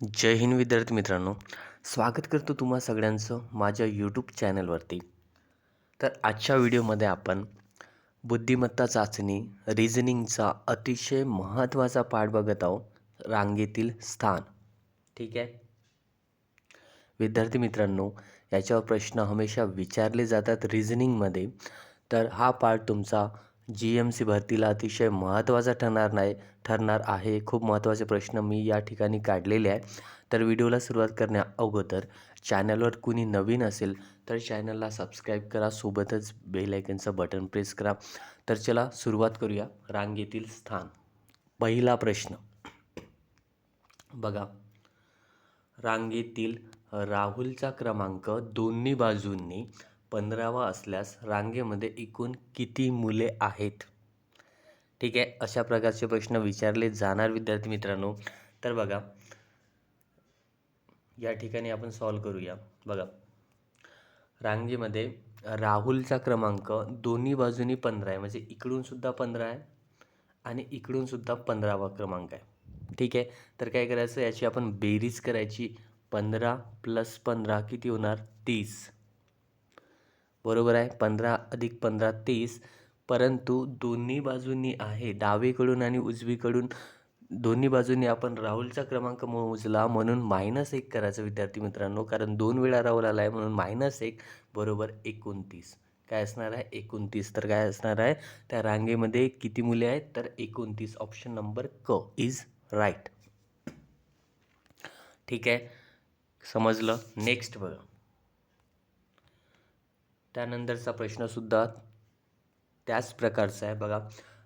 जय हिंद विद्यार्थी मित्रांनो. स्वागत करतो तुम्हा सगळ्यांचं माझ्या यूट्यूब चॅनलवरती तर आजच्या व्हिडिओमध्ये आपण बुद्धिमत्ता चाचणी रिझनिंगचा अतिशय महत्त्वाचा पाठ बघत आहोत. रांगेतील स्थान. ठीक आहे? विद्यार्थी मित्रांनो याच्यावर प्रश्न हमेशा विचारले जातात रिझनिंगमध्ये तर हा पाठ तुमचा जी एम सी भरतीला अतिशय महत्त्वाचा ठरणार नाही ठरणार आहे. खूप महत्त्वाचे प्रश्न मी या ठिकाणी काढलेले आहे तर व्हिडिओला सुरुवात करण्या अगोदर चॅनलवर कुणी नवीन असेल तर चॅनलला सबस्क्राईब करा सोबतच बेल आयकनचं बटन प्रेस करा. तर चला सुरुवात करूया. रांगेतील स्थान. पहिला प्रश्न. बघा. रांगेतील राहुलचा क्रमांक दोन्ही बाजूंनी पंधरावा असल्यास रांगेमध्ये एकूण किती मुले आहेत? ठीक आहे अशा प्रकारचे प्रश्न विचारले जाणार विद्यार्थी मित्रांनो. तर बघा या ठिकाणी आपण सॉल्व करूया. बघा रांगेमध्ये राहुलचा क्रमांक दोन्ही बाजूनी पंधरा आहे. म्हणजे इकडूनसुद्धा पंधरा आहे आणि इकडूनसुद्धा पंधरावा क्रमांक आहे. ठीक आहे तर काय करायचं? याची आपण बेरीज करायची. पंधरा प्लस पंधरा किती होणार? तीस. बरोबर आहे. पंधरा अधिक पंधरा तीस. परंतु दोन्ही बाजूंनी आहे. डावीकडून आणि उजवीकडून दोन्ही बाजूंनी आपण राहुलचा क्रमांक मोजला म्हणून मायनस एक करायचं विद्यार्थी मित्रांनो. कारण दोन वेळा राहुल आला आहे म्हणून मायनस एक बरोबर एकोणतीस. काय असणार आहे? एकोणतीस. तर काय असणार आहे? त्या रांगेमध्ये किती मुले आहेत? तर एकोणतीस. ऑप्शन नंबर क इज राईट ठीक आहे? समजलं? नेक्स्ट बघा. त्यानंतरचा प्रश्नसुद्धा त्याच प्रकारचा आहे. बघा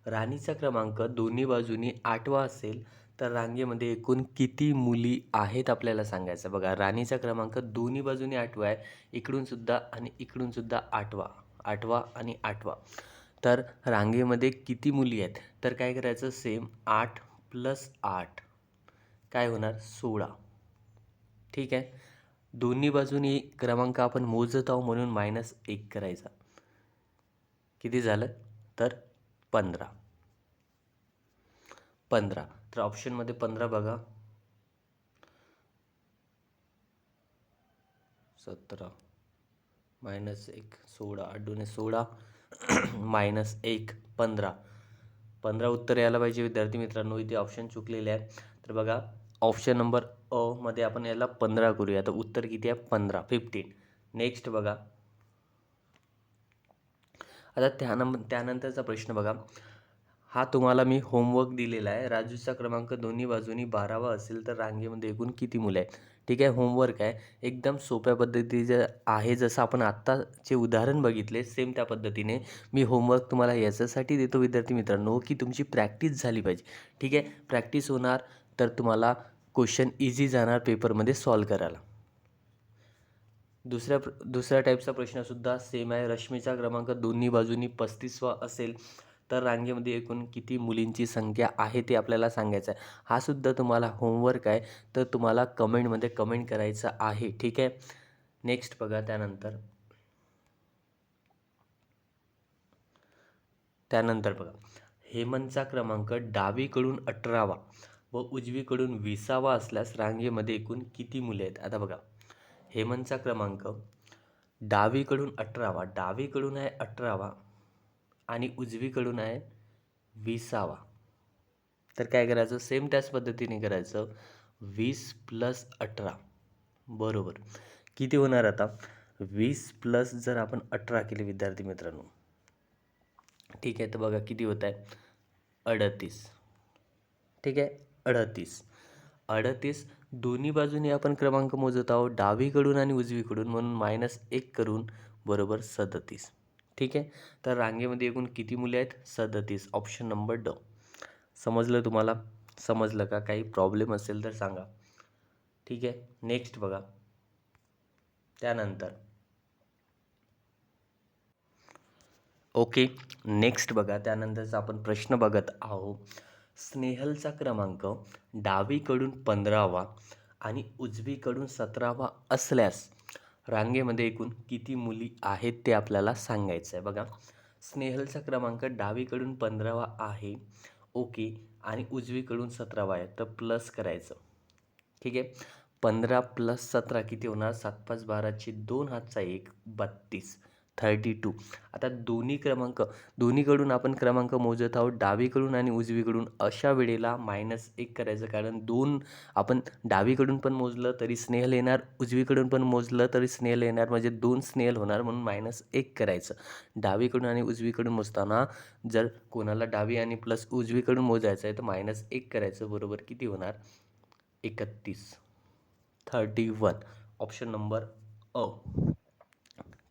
राणीचा क्रमांक दोन्ही बाजूनी आठवा असेल तर रांगेमध्ये एकूण किती मुली आहेत आपल्याला सांगायचं? बघा राणीचा क्रमांक दोन्ही बाजूनी आठवा आहे इकडूनसुद्धा आणि इकडूनसुद्धा आठवा आठवा आणि आठवा. तर रांगेमध्ये किती मुली आहेत? तर काय करायचं? सेम आठ प्लस आठ. काय होणार? सोळा. ठीक आहे? दोन्ही बाजूनी क्रमांक आपण मोजत आहोत म्हणून मायनस एक करायचा. किती झालं? तर पंधरा. पंधरा. तर ऑप्शनमध्ये पंधरा बघा. सतरा. मायनस एक सोळा. आठवणे सोळा. मायनस एक पंधरा. पंधरा उत्तर यायला पाहिजे विद्यार्थी मित्रांनो. इथे ऑप्शन चुकलेले आहे तर बघा ऑप्शन नंबर अ मध्ये आपण याला पंधरा करूया. तर उत्तर किती आहे? पंधरा. फिफ्टीन नेक्स्ट बघा. आता त्यानं त्यानंतरचा प्रश्न बघा. हा तुम्हाला मी होमवर्क दिलेला आहे. राजूचा क्रमांक दोन्ही बाजूनी बारावा असेल तर रांगेमध्ये एकूण किती मुलं आहेत? ठीक आहे होमवर्क आहे. एकदम सोप्या पद्धतीचं आहे. जसं आपण आत्ताचे उदाहरण बघितले सेम त्या पद्धतीने मी होमवर्क तुम्हाला याच्यासाठी देतो विद्यार्थी मित्रांनो की तुमची प्रॅक्टिस झाली पाहिजे. ठीक आहे? प्रॅक्टिस होणार तर तुम्हाला क्वेश्चन इझी जाणार पेपरमध्ये सॉल्व करायला. दुसऱ्या प्र दुसऱ्या टाईपचा प्रश्नसुद्धा सेम आहे. रश्मीचा क्रमांक दोन्ही बाजूनी पस्तीसवा असेल तर रांगेमध्ये एकूण किती मुलींची संख्या आहे ते आपल्याला सांगायचं आहे. हा सुद्धा तुम्हाला होमवर्क आहे तर तुम्हाला कमेंटमध्ये कमेंट करायचं आहे. ठीक आहे? नेक्स्ट बघा त्यानंतर. त्यानंतर बघा. हेमंतचा क्रमांक डावीकडून अठरावा. व उजवीकडून विसावा असल्यास रांगेमध्ये एकूण किती मुले आहेत? आता बघा. हेमंतचा क्रमांक डावीकडून अठरावा. डावीकडून आहे अठरावा आणि उजवीकडून आहे विसावा. तर काय करायचं? सेम त्याच पद्धतीने करायचं. वीस प्लस अठरा. बरोबर. किती होणार आता? वीस प्लस जर आपण अठरा केले विद्यार्थी मित्रांनो. ठीक आहे तर बघा किती होत आहे? अडतीस. ठीक आहे? अडतीस. अडतीस दोन्ही बाजूने आपण क्रमांक मोजत आहोत डावीकडून आणि उजवीकडून म्हणून मायनस एक करून बरोबर सदतीस. ठीक आहे? तर रांगेमध्ये एकूण किती मुले आहेत? सदतीस. ऑप्शन नंबर ड समजलं तुम्हाला? समजलं का? काही प्रॉब्लेम असेल तर सांगा. ठीक आहे? नेक्स्ट बघा. त्यानंतर. ओके नेक्स्ट बघा. त्यानंतरचा आपण प्रश्न बघत आहोत. स्नेहलचा क्रमांक डावीकडून पंधरावा आणि उजवीकडून सतरावा असल्यास रांगेमध्ये एकूण किती मुली आहेत ते आपल्याला सांगायचं आहे बघा स्नेहलचा क्रमांक डावीकडून पंधरावा आहे ओके आणि उजवीकडून सतरावा आहे. तर प्लस करायचं. ठीक आहे? पंधरा प्लस सतरा किती होणार? सात पाच बाराचे दोन हातचा एक बत्तीस. Thirty two. आता दोन्ही क्रमांक दोन्हीकडून आपण क्रमांक मोजत आहोत डावीकडून आणि उजवीकडून. अशा वेळेला मायनस एक करायचं कारण दोन आपण डावीकडून पण मोजलं तरी स्नेहल येणार उजवीकडून पण मोजलं तरी स्नेहल येणार. म्हणजे दोन स्नेहल होणार म्हणून मायनस एक करायचं. डावीकडून आणि उजवीकडून मोजताना जर कोणाला डावी आणि प्लस उजवीकडून मोजायचं आहे तर मायनस एक करायचं. बरोबर किती होणार? एकतीस. थर्टी वन ऑप्शन नंबर अ.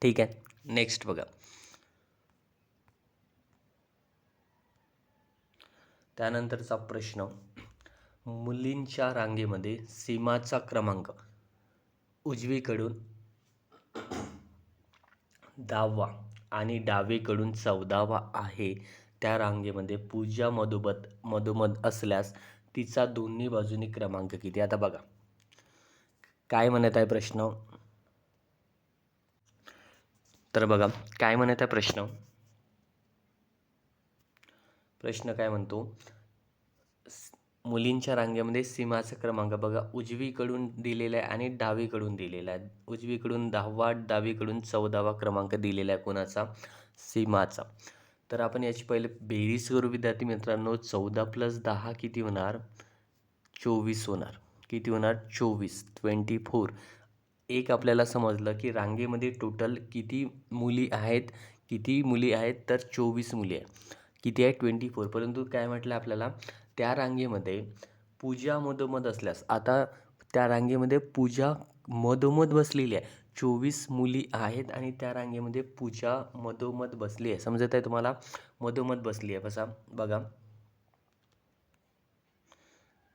ठीक आहे. नेक्स्ट बघा. त्यानंतरचा प्रश्न मुलींच्या रांगेमध्ये सीमाचा क्रमांक उजवीकडून दहावा आणि डावीकडून चौदावा आहे. त्या रांगेमध्ये पूजा मधोमध मधोमध असल्यास तिचा दोन्ही बाजूनी क्रमांक किती? आता बघा. काय म्हणत आहे प्रश्न? तर बघा काय म्हणत आहे प्रश्न? प्रश्न काय म्हणतो? मुलींच्या रांगेमध्ये सीमाचा क्रमांक बघा उजवीकडून दिलेला आहे आणि डावीकडून दिलेला आहे. उजवीकडून दहावा डावीकडून चौदावा क्रमांक दिलेला आहे कोणाचा? सीमाचा. तर आपण याची पहिले बेरीज करू विद्यार्थी मित्रांनो. चौदा प्लस दहा किती होणार? चोवीस होणार. किती होणार? चोवीस. Twenty four. एक आपल्याला समजलं की रांगेमध्ये टोटल किती मुली आहेत किती मुली आहेत तर चोवीस मुली आहे किती आहे ट्वेंटी फोर परंतु काय म्हटलं आपल्याला? त्या रांगेमध्ये पूजा मधोमध असल्यास आता त्या रांगेमध्ये पूजा मधोमध बसलेली आहे. चोवीस मुली आहेत आणि त्या रांगेमध्ये पूजा मधोमध बसली आहे. समजत आहे तुम्हाला? मधोमध बसली आहे. बसा बघा.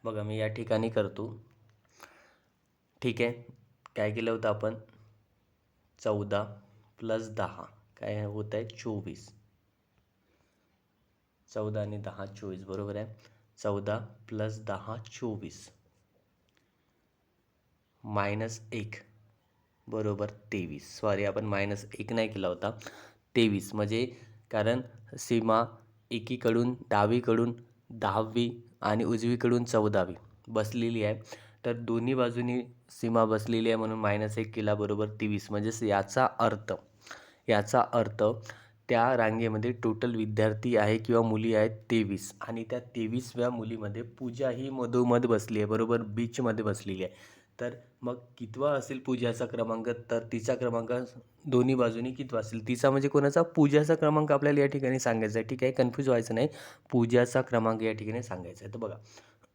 बघा मी या ठिकाणी करतो. ठीक आहे? काय केलं होतं आपण? चौदा प्लस दहा. काय होत आहे? चोवीस. चौदा आणि दहा चोवीस बरोबर आहे? चौदा प्लस दहा चोवीस. मायनस एक बरोबर तेवीस. सॉरी आपण मायनस एक नाही केला होता. तेवीस म्हणजे कारण सीमा एकीकडून डावीकडून दहावी आणि उजवीकडून चौदावी बसलेली आहे. तर दोन्ही बाजूनी सीमा बसलेली आहे म्हणून मायनस एक केला बरोबर तेवीस. म्हणजेच याचा अर्थ याचा अर्थ त्या रांगेमध्ये टोटल विद्यार्थी आहे किंवा मुली आहेत तेवीस. आणि त्या तेवीसव्या मुलीमध्ये पूजा ही मधोमध बसली आहे बरोबर बीचमध्ये बसलेली आहे. तर मग कितवा असेल पूजाचा क्रमांक? तर तिचा क्रमांक दोन्ही बाजूनी कितवा असेल? तिचा म्हणजे कोणाचा? पूजाचा क्रमांक आपल्याला या ठिकाणी सांगायचा आहे. ठीक आहे कन्फ्यूज व्हायचं नाही. पूजाचा क्रमांक या ठिकाणी सांगायचा आहे. तर बघा.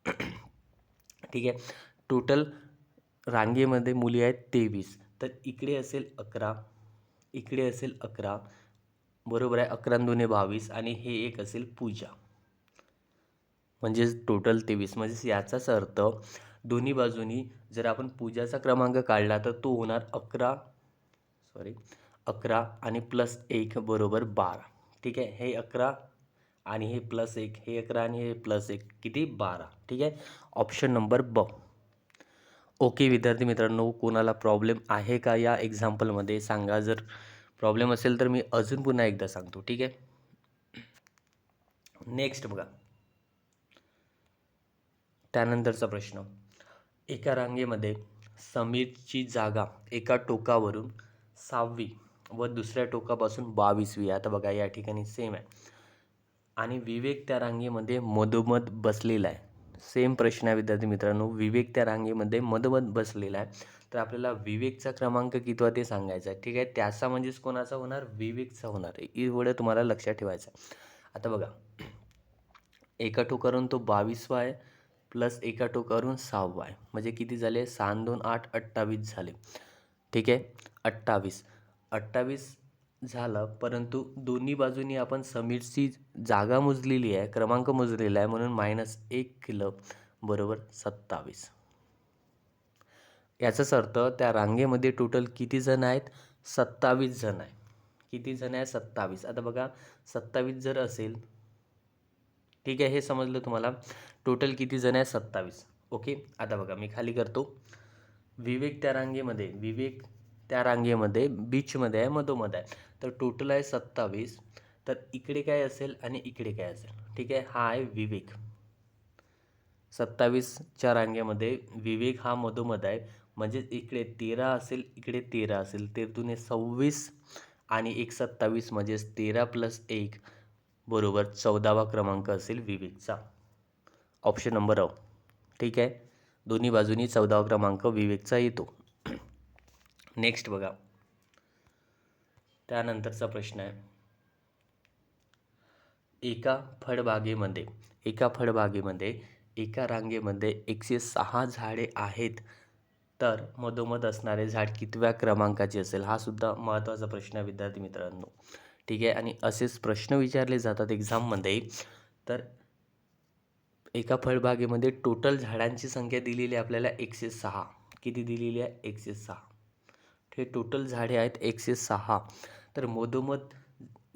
ठीक आहे. टोटल रांगेमध्ये मुली आहेत तेवीस. तर इकडे असेल अकरा. इकडे असेल अकरा. बरोबर आहे अकरा दोन्ही बावीस आणि हे एक असेल पूजा. म्हणजेच टोटल तेवीस. म्हणजेच याचाच अर्थ दोन्ही बाजूनी जर आपण पूजाचा क्रमांक काढला तर तो होणार अकरा. सॉरी अकरा आणि प्लस एक बरोबर बारा. ठीक आहे? हे अकरा आणि हे प्लस एक. हे अकरा आणि हे प्लस एक. किती? बारा. ठीक आहे? ऑप्शन नंबर ब ओके विद्यार्थी मित्रांनो कोणाला प्रॉब्लेम आहे का या एक्झाम्पलमध्ये सांगा. जर प्रॉब्लेम असेल तर मी अजून पुन्हा एकदा सांगतो ठीक आहे? नेक्स्ट बघा. त्यानंतरचा प्रश्न. एका रांगेमध्ये समीरची जागा एका टोकावरून सहावी व दुसऱ्या टोकापासून बावीसवी. आता बघा या ठिकाणी सेम आहे. आणि विवेक त्या रांगेमध्ये मधोमध बसलेला आहे. सेम प्रश्न आहे विद्यार्थी मित्रांनो. विवेक त्या रांगेमध्ये मधोमध बसलेला आहे. तर आपल्याला विवेकचा क्रमांक कितवा ते सांगायचा आहे. ठीक आहे? त्याचा म्हणजेच कोणाचा होणार? विवेकचा होणार आहे. एवढं तुम्हाला लक्षात ठेवायचं आहे. आता बघा. एका ठोकरून तो बावीसवा आहे प्लस एका ठोकरून सहावा आहे. म्हणजे किती झाले? सहा दोन आठ अठ्ठावीस झाले. ठीक आहे? अठ्ठावीस. अठ्ठावीस झालं परंतु दोन्ही बाजूनी आपण समीरची जागा मोजलेली आहे क्रमांक मोजलेला आहे म्हणून मायनस एक किलो बरोबर सत्तावीस. याचाच अर्थ त्या रांगेमध्ये टोटल किती जण आहेत? सत्तावीस जण आहे किती जण आहे सत्तावीस. आता बघा सत्तावीस जर असेल ठीक आहे हे समजलं तुम्हाला? टोटल किती जण आहे सत्तावीस. ओके आता बघा मी खाली करतो. विवेक त्या रांगेमध्ये. विवेक त्या रांगेमध्ये बीचमध्ये आहे मधोमध आहे. तर टोटल आहे सत्तावीस. तर इकडे काय असेल आणि इकडे काय असेल? ठीक आहे हा आहे विवेक. सत्तावीसच्या रांगेमध्ये विवेक हा मधोमध आहे. म्हणजेच इकडे तेरा असेल इकडे तेरा असेल. तेरतून सव्वीस आणि एक सत्तावीस म्हणजेच तेरा प्लस एक. बरोबर चौदावा क्रमांक असेल विवेकचा. ऑप्शन नंबर अ. ठीक आहे? दोन्ही बाजूनी चौदावा क्रमांक विवेकचा येतो. नेक्स्ट बघा. त्यानंतरचा प्रश्न आहे. एका फळबागेमध्ये एका फळबागेमध्ये एका रांगेमध्ये एकशे सहा झाडे आहेत. तर मधोमध असणारे झाड कितव्या क्रमांकाचे असेल? हा सुद्धा महत्त्वाचा प्रश्न आहे विद्यार्थी मित्रांनो. ठीक आहे? आणि असेच प्रश्न विचारले जातात एक्झाममध्ये. तर एका फळबागेमध्ये टोटल झाडांची संख्या दिलेली आहे आपल्याला एकशे सहा. किती दिलेली आहे? एकशे सहा. हे टोटल झाडे आहेत एकशे सहा. तर मधोमध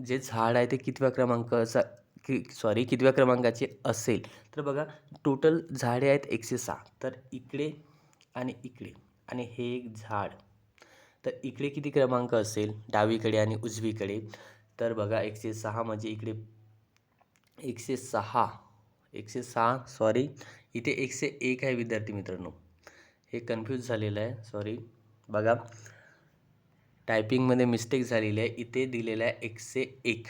जे झाड आहे ते कितव्या क्रमांकाचा कि सॉरी कितव्या क्रमांकाचे असेल? तर बघा टोटल झाडे आहेत एकशे सहा. तर इकडे आणि इकडे. आणि हे एक झाड. तर इकडे किती क्रमांक असेल? डावीकडे आणि उजवीकडे. तर बघा एकशे सहा म्हणजे इकडे एकशे सहा. एकशे सहा सॉरी इथे एकशे एक आहे विद्यार्थी मित्रांनो. हे कन्फ्यूज झालेलं आहे सॉरी बघा टायपिंगमध्ये मिस्टेक झालेली आहे. इथे दिलेलं आहे एकशे एक.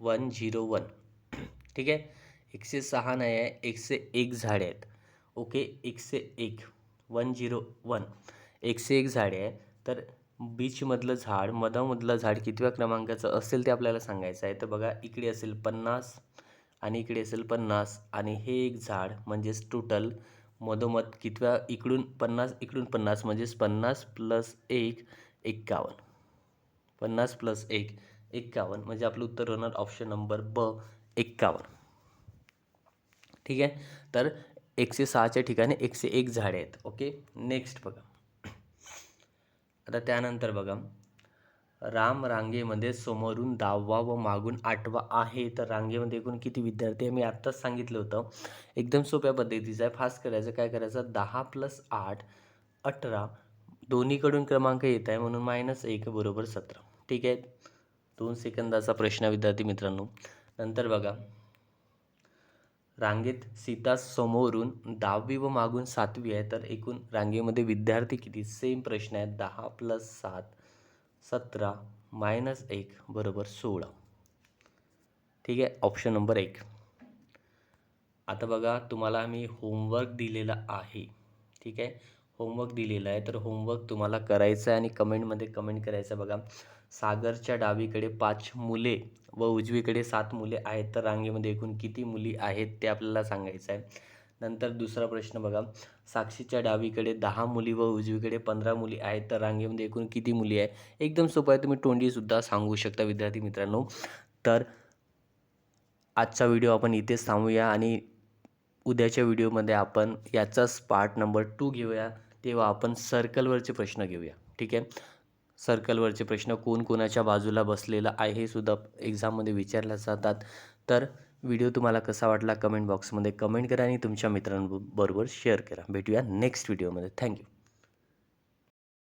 One zero one. ठीक आहे? एकशे सहा नाही आहे एकशे एक झाडे आहेत. ओके? एकशे एक. One zero one. एकशे एक झाडे आहे तर बीचमधलं झाड मधामधलं झाड कितव्या क्रमांकाचं असेल ते आपल्याला सांगायचं आहे. तर बघा इकडे असेल पन्नास आणि इकडे असेल पन्नास. आणि हे एक झाड म्हणजेच टोटल मधोमध कितव्या इकडून पन्नास इकडून पन्नास म्हणजेच पन्नास प्लस एक एक्कावन्न पन्नास प्लस एक एक्कावन्न म्हणजे आपलं उत्तर होणार ऑप्शन नंबर ब एक्कावन्न ठीक आहे? तर एकशे सहाच्या ठिकाणी एकशे एक झाडे आहेत. ओके? नेक्स्ट बघा. आता त्यानंतर बघा. राम रांगेमध्ये समोरून दहावा व मागून आठवा आहे. तर रांगेमध्ये एकूण किती विद्यार्थी आहे? मी आत्ताच सांगितलं होतं. एकदम सोप्या पद्धतीचं आहे. फास्ट करायचं. काय करायचं? दहा प्लस आठ अठरा. दोन्हीकडून क्रमांक येत आहे म्हणून मायनस एक बरोबर सतरा. ठीक आहे? दोन सेकंदाचा प्रश्न विद्यार्थी मित्रांनो. नंतर बघा. रांगेत सीता समोरून दहावी व मागून सातवी आहे तर एकूण रांगेमध्ये विद्यार्थी किती? सेम प्रश्न आहे. दहा प्लस सात सतरा मायनस एक बरोबर सोळा. ठीक आहे? ऑप्शन नंबर एक. आता बघा तुम्हाला मी होमवर्क दिलेला आहे. ठीक आहे? होमवर्क दिलेला आहे. तर होमवर्क तुम्हाला करायचं आहे आणि कमेंटमध्ये कमेंट करायचं आहे. बघा सागरच्या डावीकडे पाच मुले व उजवीकडे सात मुले आहेत. तर रांगेमध्ये एकूण किती मुली आहेत ते आपल्याला सांगायचं आहे. नंतर दुसरा प्रश्न बघा साक्षीच्या डावीकडे दहा मुली व उजवीकडे पंधरा मुली आहेत. तर रांगेमध्ये एकूण किती मुली आहे एकदम सोपं आहे. तुम्ही तोंडीसुद्धा सांगू शकता विद्यार्थी मित्रांनो. तर आजचा व्हिडिओ आपण इथेच थांबूया आणि उद्याच्या व्हिडिओमध्ये आपण याचाच पार्ट नंबर टू घेऊया. तेव्हा आपण सर्कलवरचे प्रश्न घेऊया. ठीक आहे? सर्कलवरचे प्रश्न कोण कोणाच्या बाजूला बसलेला आहे हे सुद्धा एक्झाममध्ये विचारल्या जातात. तर व्हिडिओ तुम्हाला कसा वाटला कमेंट बॉक्समध्ये कमेंट करा आणि तुमच्या मित्रांबरोबर शेअर करा. भेटूया नेक्स्ट व्हिडिओमध्ये. थँक्यू.